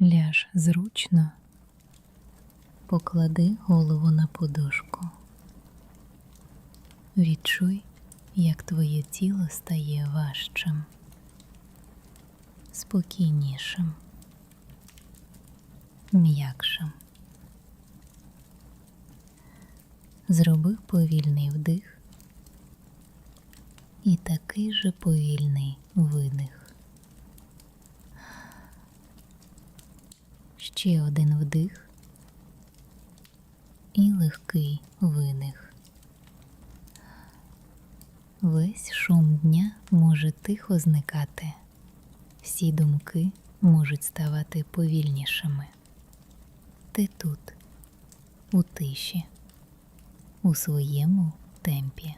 Ляж зручно, поклади голову на подушку. Відчуй, як твоє тіло стає важчим, спокійнішим, м'якшим. Зроби повільний вдих і такий же повільний видих. Ще один вдих і легкий видих. Весь шум дня може тихо зникати, всі думки можуть ставати повільнішими. Ти тут, у тиші, у своєму темпі.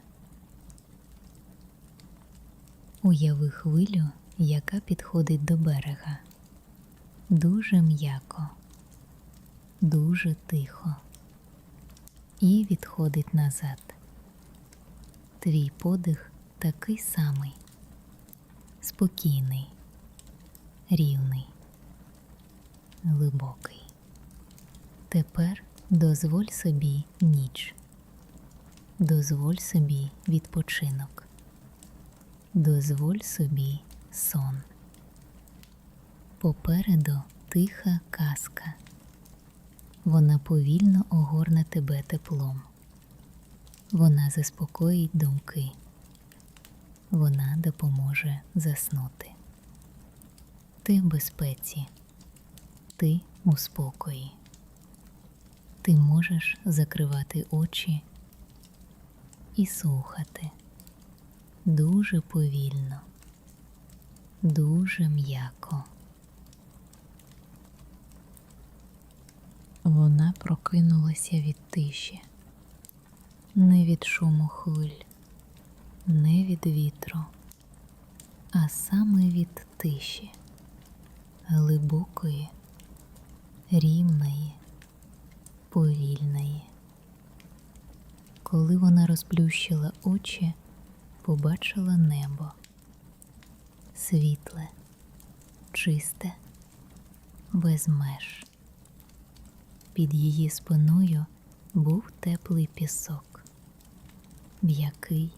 Уяви хвилю, яка підходить до берега дуже м'яко, дуже тихо і відходить назад. Твій подих такий самий, спокійний, рівний, глибокий. Тепер дозволь собі ніч, дозволь собі відпочинок, дозволь собі сон. Попереду тиха казка. Вона повільно огорне тебе теплом. Вона заспокоїть думки. Вона допоможе заснути. Ти в безпеці, ти у спокої. Ти можеш закривати очі і слухати дуже повільно, дуже м'яко. Вона прокинулася від тиші, не від шуму хвиль, не від вітру, а саме від тиші, глибокої, рівної, повільної. Коли вона розплющила очі, побачила небо світле, чисте, без меж. Під її спиною був теплий пісок, м'який,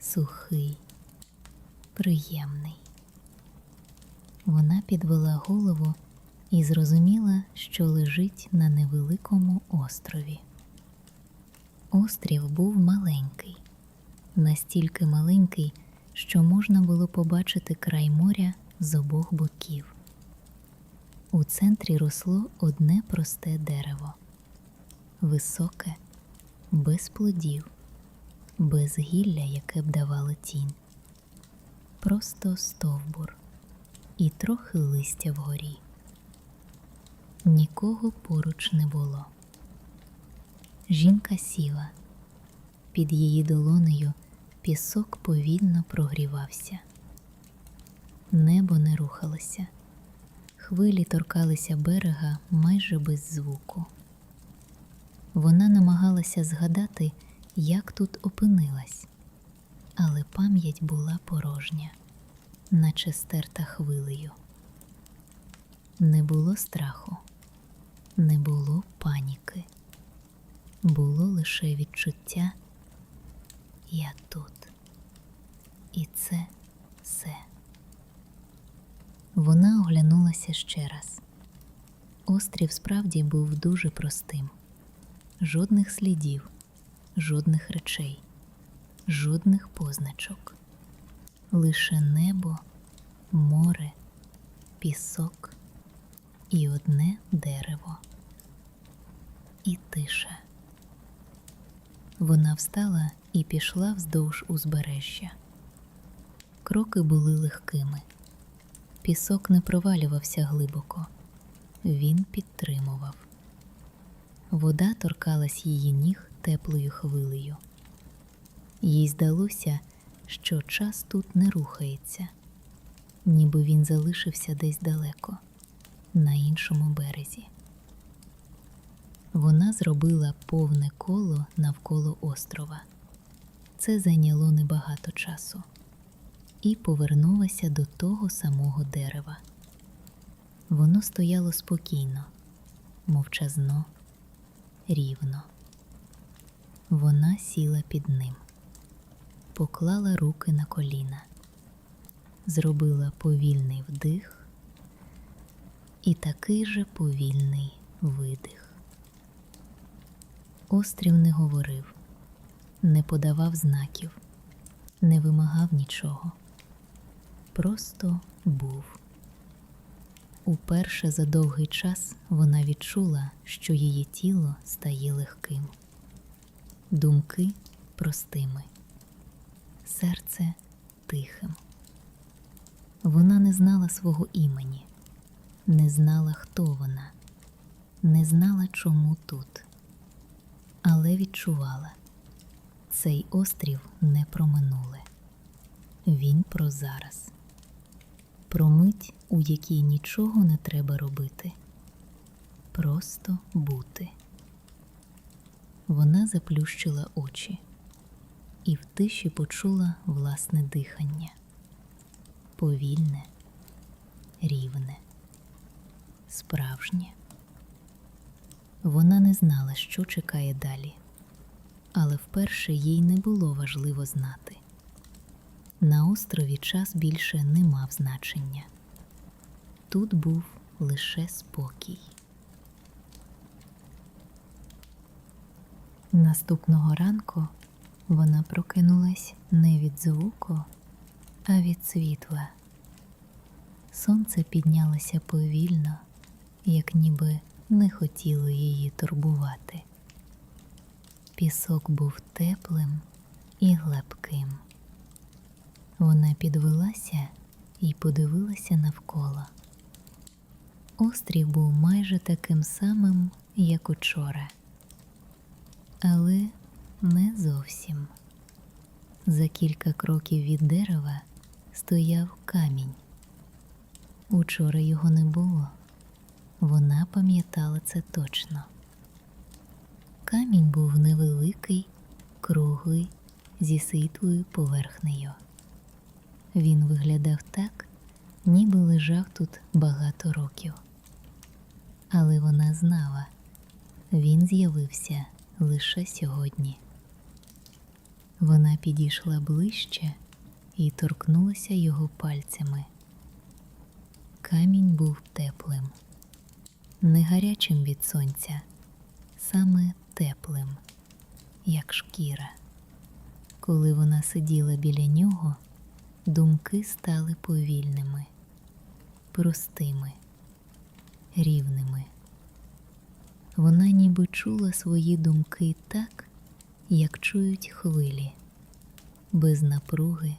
сухий, приємний. Вона підвела голову і зрозуміла, що лежить на невеликому острові. Острів був маленький, настільки маленький, що можна було побачити край моря з обох боків. У центрі росло одне просте дерево, високе, без плодів, без гілля, яке б давало тінь, просто стовбур і трохи листя вгорі. Нікого поруч не було. Жінка сіла, під її долонею пісок повільно прогрівався, небо не рухалося. Хвилі торкалися берега майже без звуку. Вона намагалася згадати, як тут опинилась, але пам'ять була порожня, наче стерта хвилею. Не було страху, не було паніки, було лише відчуття я тут, і це все. Вона оглянулася ще раз. Острів справді був дуже простим: жодних слідів, жодних речей, жодних позначок, лише небо, море, пісок і одне дерево. І тиша. Вона встала і пішла вздовж узбережжя. Кроки були легкими. Пісок не провалювався глибоко, він підтримував. Вода торкалась її ніг теплою хвилею. Їй здалося, що час тут не рухається, ніби він залишився десь далеко, на іншому березі. Вона зробила повне коло навколо острова. Це зайняло небагато часу і повернулася до того самого дерева. Воно стояло спокійно, мовчазно, рівно. Вона сіла під ним, поклала руки на коліна, зробила повільний вдих і такий же повільний видих. Острів не говорив, не подавав знаків, не вимагав нічого, просто був. Уперше за довгий час вона відчула, що її тіло стає легким, думки простими, серце тихим. Вона не знала свого імені, не знала, хто вона, не знала, чому тут, але відчувала. Цей острів не про минуле, він про зараз про мить, у якій нічого не треба робити, просто бути. Вона заплющила очі і в тиші почула власне дихання повільне, рівне, справжнє. Вона не знала, що чекає далі, але вперше їй не було важливо знати. На острові час більше не мав значення. Тут був лише спокій. Наступного ранку вона прокинулась не від звуку, а від світла. Сонце піднялося повільно, як ніби не хотіло її турбувати. Пісок був теплим і гладким. Вона підвелася і подивилася навколо. Острів був майже таким самим, як учора, але не зовсім. За кілька кроків від дерева стояв камінь. Учора його не було. Вона пам'ятала це точно. Камінь був невеликий, круглий, зі світлою поверхнею. Він виглядав так, ніби лежав тут багато років. Але вона знала, він з'явився лише сьогодні. Вона підійшла ближче і торкнулася його пальцями. Камінь був теплим, не гарячим від сонця, саме теплим, як шкіра. Коли вона сиділа біля нього, думки стали повільними, простими, рівними. Вона ніби чула свої думки так, як чують хвилі, без напруги,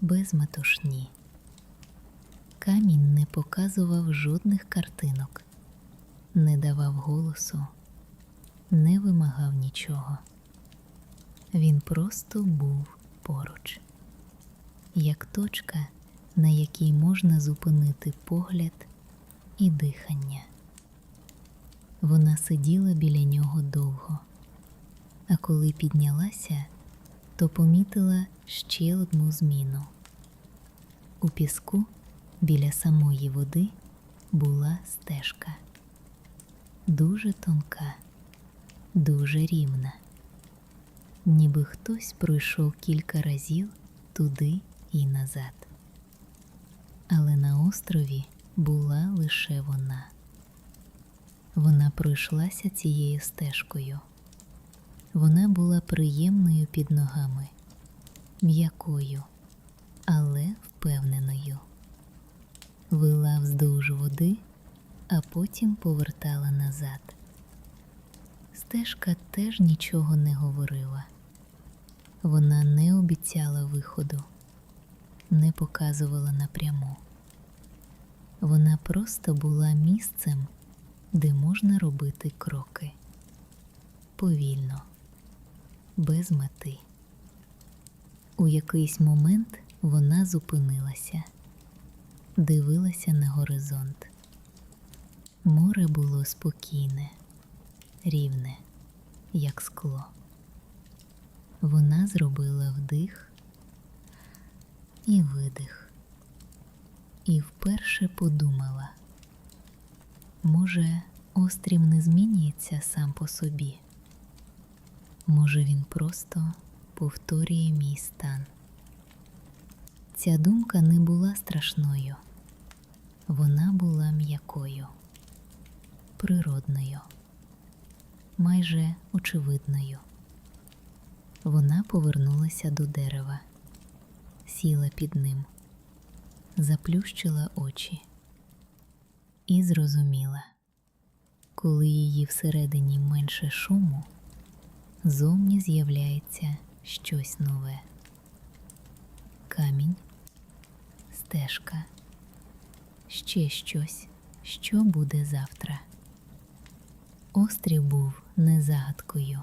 без метушні. Камінь не показував жодних картинок, не давав голосу, не вимагав нічого. Він просто був поруч, як точка, на якій можна зупинити погляд і дихання. Вона сиділа біля нього довго, а коли піднялася, то помітила ще одну зміну. У піску біля самої води була стежка, дуже тонка, дуже рівна, ніби хтось пройшов кілька разів туди і назад. Але на острові була лише вона. Вона пройшлася цією стежкою. Вона була приємною під ногами, м'якою, але впевненою. Вила вздовж води, а потім повертала назад. Стежка теж нічого не говорила. Вона не обіцяла виходу, не показувала напряму. Вона просто була місцем, де можна робити кроки повільно, без мети. У якийсь момент вона зупинилася, дивилася на горизонт. Море було спокійне, рівне, як скло. Вона зробила вдих і видих, і вперше подумала, Може, острів не змінюється сам по собі. Може, він просто повторює мій стан. Ця думка не була страшною, вона була м'якою, природною, майже очевидною. Вона повернулася до дерева, сіла під ним, заплющила очі і зрозуміла, коли її всередині менше шуму, зовні з'являється щось нове. Камінь, стежка, ще щось, що буде завтра. Острів був не загадкою,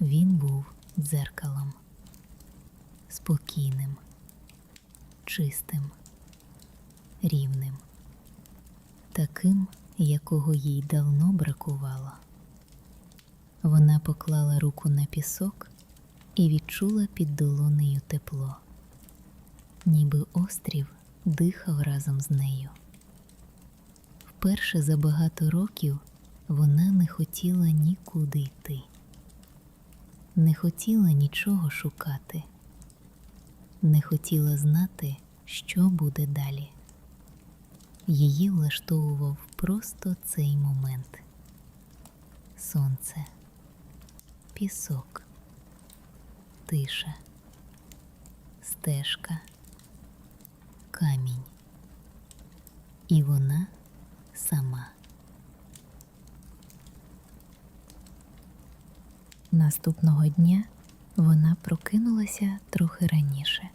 він був дзеркалом, спокійним, чистим, рівним, таким, якого їй давно бракувало. Вона поклала руку на пісок і відчула під долонею тепло, ніби острів дихав разом з нею. Вперше за багато років вона не хотіла нікуди йти, не хотіла нічого шукати, не хотіла знати, що буде далі. Її влаштовував просто цей момент сонце, пісок, тиша, стежка, камінь. І вона сама. Наступного дня вона прокинулася трохи раніше.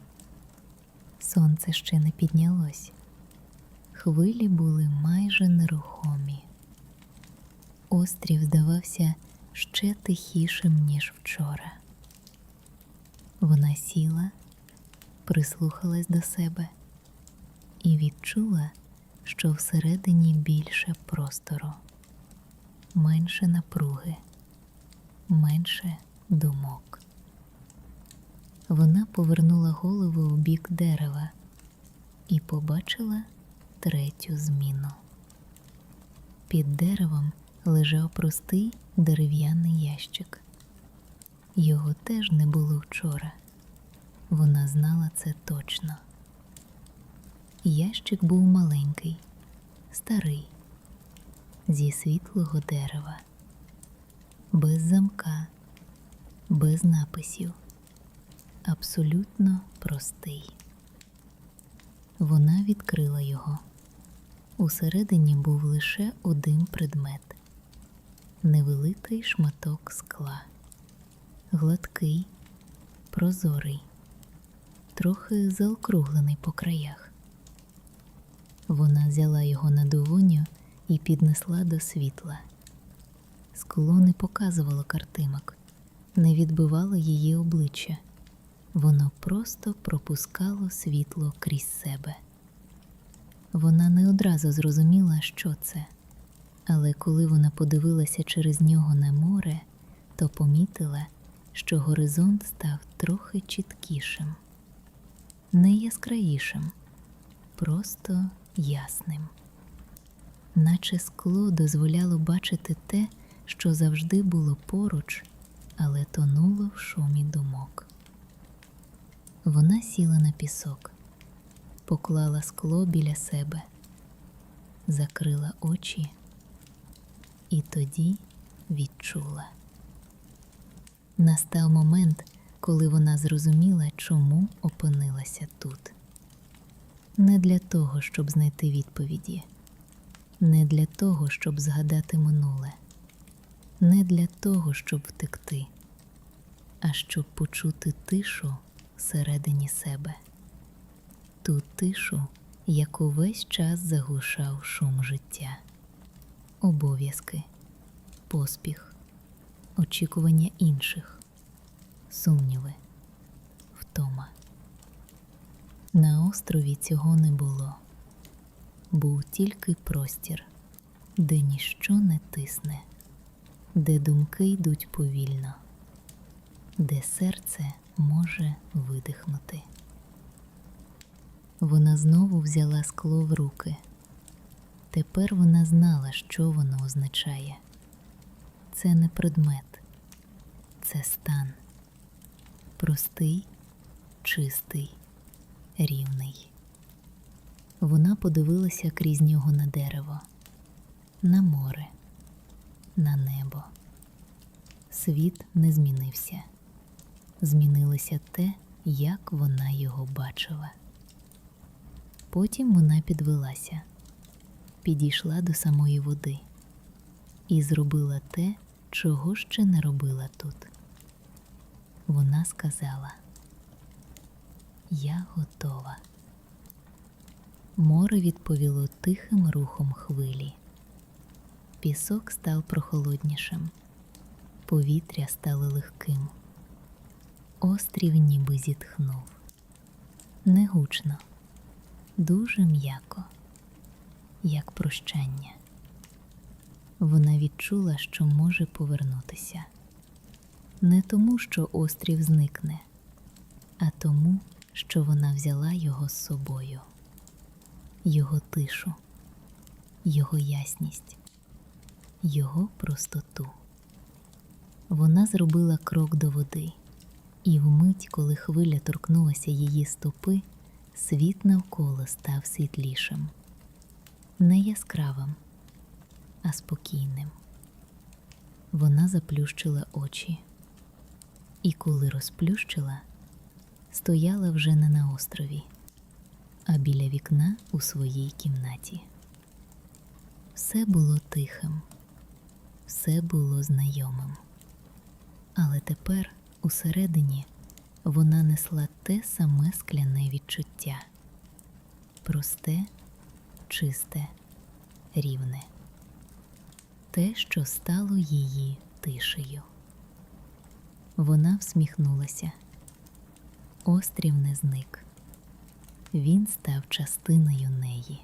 Сонце ще не піднялось. Хвилі були майже нерухомі. Острів здавався ще тихішим, ніж вчора. Вона сіла, прислухалась до себе і відчула, що всередині більше простору, менше напруги, менше думок. Вона повернула голову у бік дерева і побачила третю зміну. Під деревом лежав простий дерев'яний ящик. Його теж не було вчора. Вона знала це точно. Ящик був маленький, старий, зі світлого дерева, без замка, без написів, абсолютно простий. Вона відкрила його. Усередині був лише один предмет невеликий шматок скла, гладкий, прозорий, трохи заокруглений по краях. Вона взяла його на долоню і піднесла до світла. Скло не показувало картинок, не відбивало її обличчя. Воно просто пропускало світло крізь себе. Вона не одразу зрозуміла, що це, але коли вона подивилася через нього на море, то помітила, що горизонт став трохи чіткішим, не яскравішим, просто ясним, наче скло дозволяло бачити те, що завжди було поруч, але тонуло в шумі думок. Вона сіла на пісок, поклала скло біля себе, закрила очі і тоді відчула. Настав момент, коли вона зрозуміла, чому опинилася тут. Не для того, щоб знайти відповіді, не для того, щоб згадати минуле, не для того, щоб втекти, а щоб почути тишу всередині себе, ту тишу, яку весь час заглушав шум життя, обов'язки, поспіх, очікування інших, сумніви, втома. На острові цього не було, був тільки простір, де ніщо не тисне, де думки йдуть повільно, де серце може видихнути. Вона знову взяла скло в руки, тепер вона знала, що воно означає. Це не предмет, це стан. Простий, чистий, рівний. Вона подивилася крізь нього на дерево, на море, на небо. Світ не змінився. Змінилося те, як вона його бачила. Потім вона підвелася, підійшла до самої води і зробила те, чого ще не робила тут. Вона сказала: Я готова. Море відповіло тихим рухом хвилі. Пісок став прохолоднішим, повітря стало легким. Острів ніби зітхнув. Негучно, дуже м'яко, як прощання. Вона відчула, що може повернутися. Не тому, що острів зникне, а тому, що вона взяла його з собою, його тишу, його ясність, його простоту. Вона зробила крок до води, і вмить, коли хвиля торкнулася її стопи, світ навколо став світлішим, не яскравим, а спокійним. Вона заплющила очі, і коли розплющила, стояла вже не на острові, а біля вікна у своїй кімнаті. Все було тихим, все було знайомим. Але тепер усередині вона несла те саме скляне відчуття просте, чисте, рівне, те, що стало її тишею. Вона всміхнулася. Острів не зник. Він став частиною неї.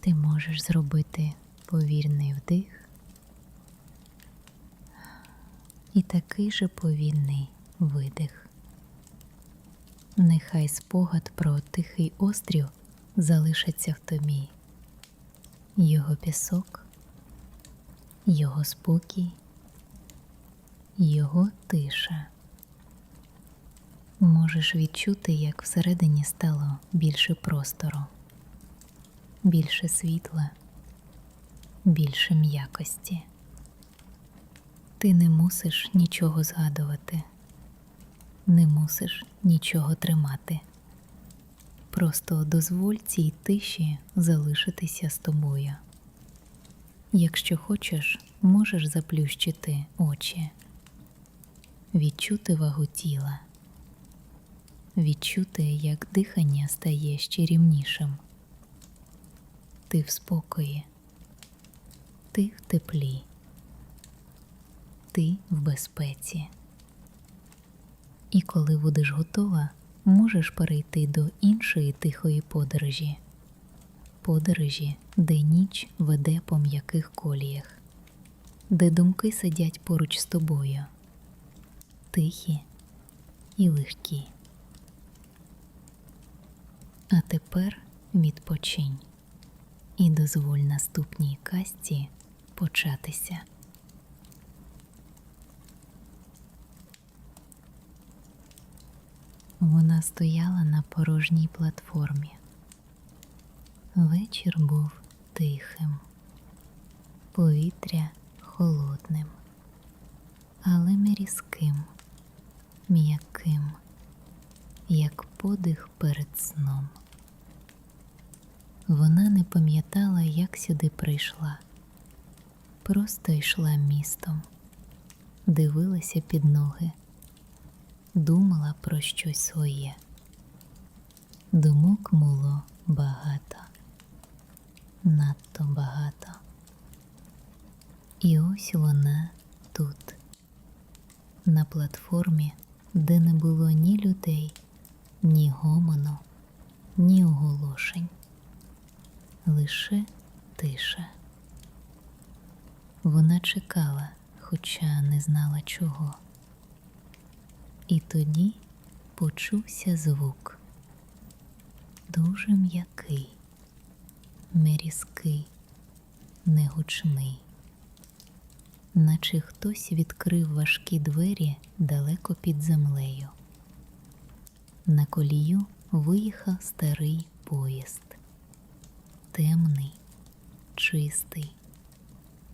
Ти можеш зробити повільний вдих і такий же повільний видих. Нехай спогад про тихий острів залишиться в тобі, його пісок, його спокій, його тиша. Можеш відчути, як всередині стало більше простору, більше світла, більше м'якості. Ти не мусиш нічого згадувати, не мусиш нічого тримати. Просто дозволь цій тиші залишитися з тобою. Якщо хочеш, можеш заплющити очі, відчути вагу тіла, відчути, як дихання стає ще рівнішим. Ти в спокої, ти в теплі, ти в безпеці. І коли будеш готова, можеш перейти до іншої тихої подорожі, подорожі, де ніч веде по м'яких коліях, де думки сидять поруч з тобою, тихі і легкі. А тепер відпочинь і дозволь наступній казці початися. Вона стояла на порожній платформі. Вечір був тихим, повітря холодним, але не різким, м'яким, як подих перед сном. Вона не пам'ятала, як сюди прийшла, просто йшла містом, дивилася під ноги думала про щось своє. Думок було багато, надто багато. І ось вона тут, на платформі, де не було ні людей, ні гомону, ні оголошень, лише тиша. Вона чекала, хоча не знала чого. І тоді почувся звук, дуже м'який, нерізкий, негучний, наче хтось відкрив важкі двері далеко під землею. На колію виїхав старий поїзд, темний, чистий,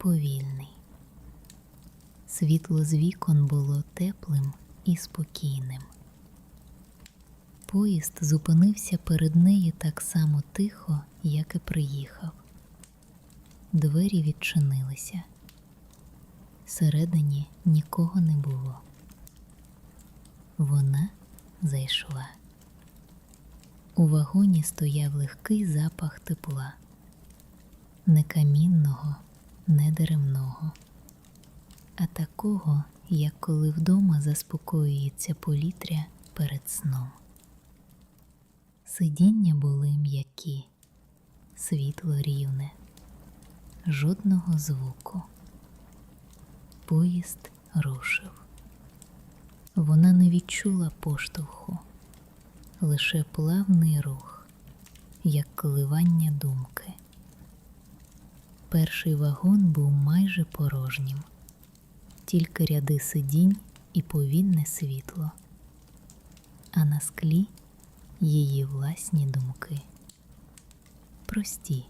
повільний. Світло з вікон було теплим і спокійним. Поїзд зупинився перед нею так само тихо, як і приїхав. Двері відчинилися. Всередині нікого не було. Вона зайшла. У вагоні стояв легкий запах тепла, не камінного, не деремного, а такого, як коли вдома заспокоюється повітря перед сном. Сидіння були м'які, світло рівне, жодного звуку. Поїзд рушив. Вона не відчула поштовху, лише плавний рух, як коливання думки. Перший вагон був майже порожнім, тільки ряди сидінь і повільне світло, а на склі її власні думки. Прості,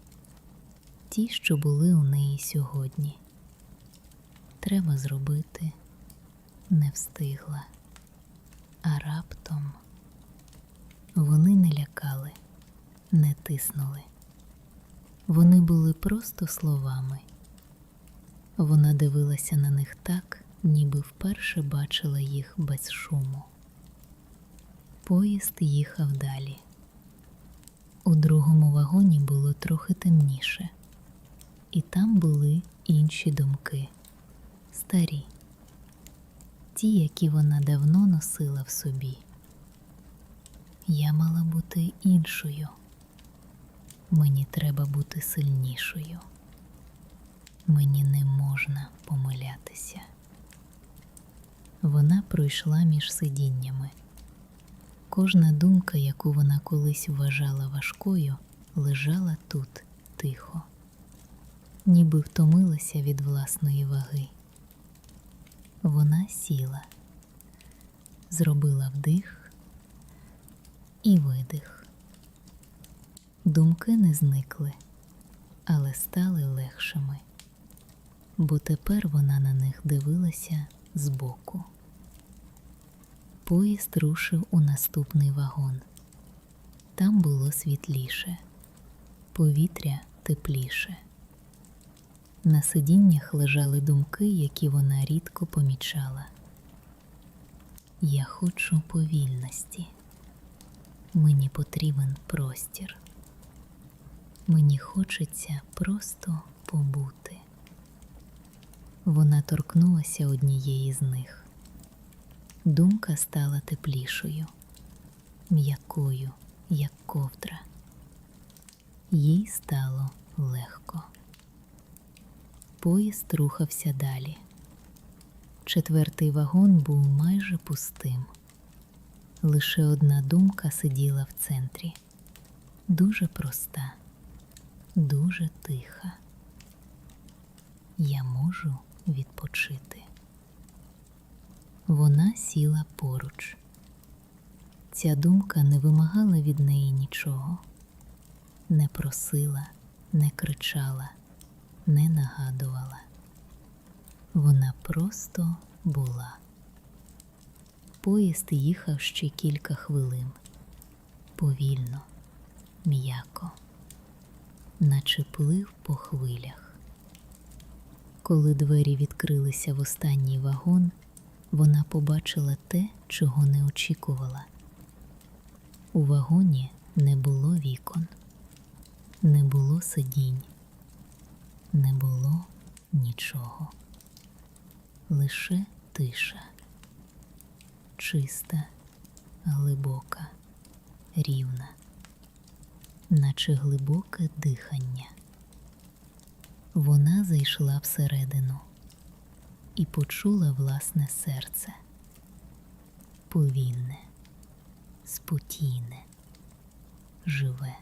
ті, що були у неї сьогодні. Треба зробити, не встигла, а раптом вони не лякали, не тиснули. Вони були просто словами. Вона дивилася на них так, ніби вперше бачила їх без шуму. Поїзд їхав далі. У другому вагоні було трохи темніше, і там були інші думки, старі, ті, які вона давно носила в собі. Я мала бути іншою. Мені треба бути сильнішою. Мені не можна помилятися. Вона пройшла між сидіннями. Кожна думка, яку вона колись вважала важкою, лежала тут тихо, ніби втомилася від власної ваги. Вона сіла, зробила вдих і видих. Думки не зникли, але стали легшими, бо тепер вона на них дивилася збоку. Поїзд рушив у наступний вагон. Там було світліше, повітря тепліше. На сидіннях лежали думки, які вона рідко помічала. Я хочу повільності. Мені потрібен простір. Мені хочеться просто побути. Вона торкнулася однієї з них. Думка стала теплішою, м'якою, як ковдра. Їй стало легко. Поїзд рухався далі. Четвертий вагон був майже пустим. Лише одна думка сиділа в центрі. Дуже проста, дуже тиха. Я можу відпочити. Вона сіла поруч. Ця думка не вимагала від неї нічого, не просила, не кричала, не нагадувала. Вона просто була. Поїзд їхав ще кілька хвилин, повільно, м'яко, наче плив по хвилях. Коли двері відкрилися в останній вагон, вона побачила те, чого не очікувала. У вагоні не було вікон, не було сидінь, не було нічого, лише тиша, чиста, глибока, рівна, наче глибоке дихання. Вона зайшла всередину і почула власне серце повільне, спокійне, живе.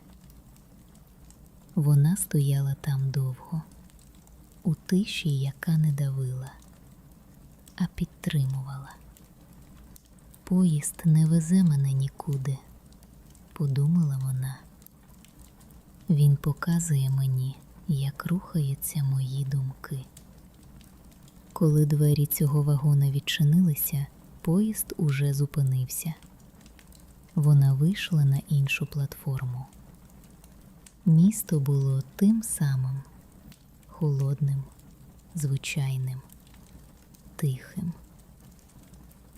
Вона стояла там довго, у тиші, яка не давила, а підтримувала. Поїзд не везе мене нікуди, подумала вона. Він показує мені, як рухаються мої думки. Коли двері цього вагона відчинилися, поїзд уже зупинився. Вона вийшла на іншу платформу. Місто було тим самим холодним, звичайним, тихим.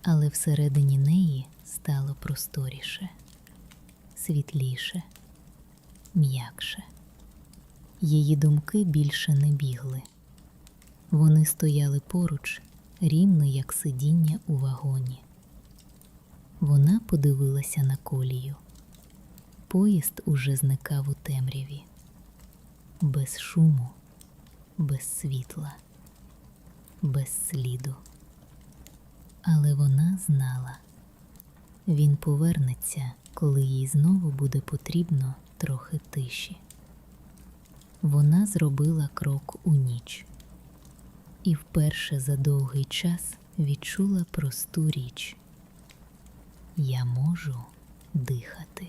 Але всередині неї стало просторіше, світліше, м'якше. Її думки більше не бігли. Вони стояли поруч, рівно як сидіння у вагоні. Вона подивилася на колію. Поїзд уже зникав у темряві, без шуму, без світла, без сліду. Але вона знала, він повернеться, коли їй знову буде потрібно трохи тиші. Вона зробила крок у ніч і вперше за довгий час відчула просту річ. Я можу дихати.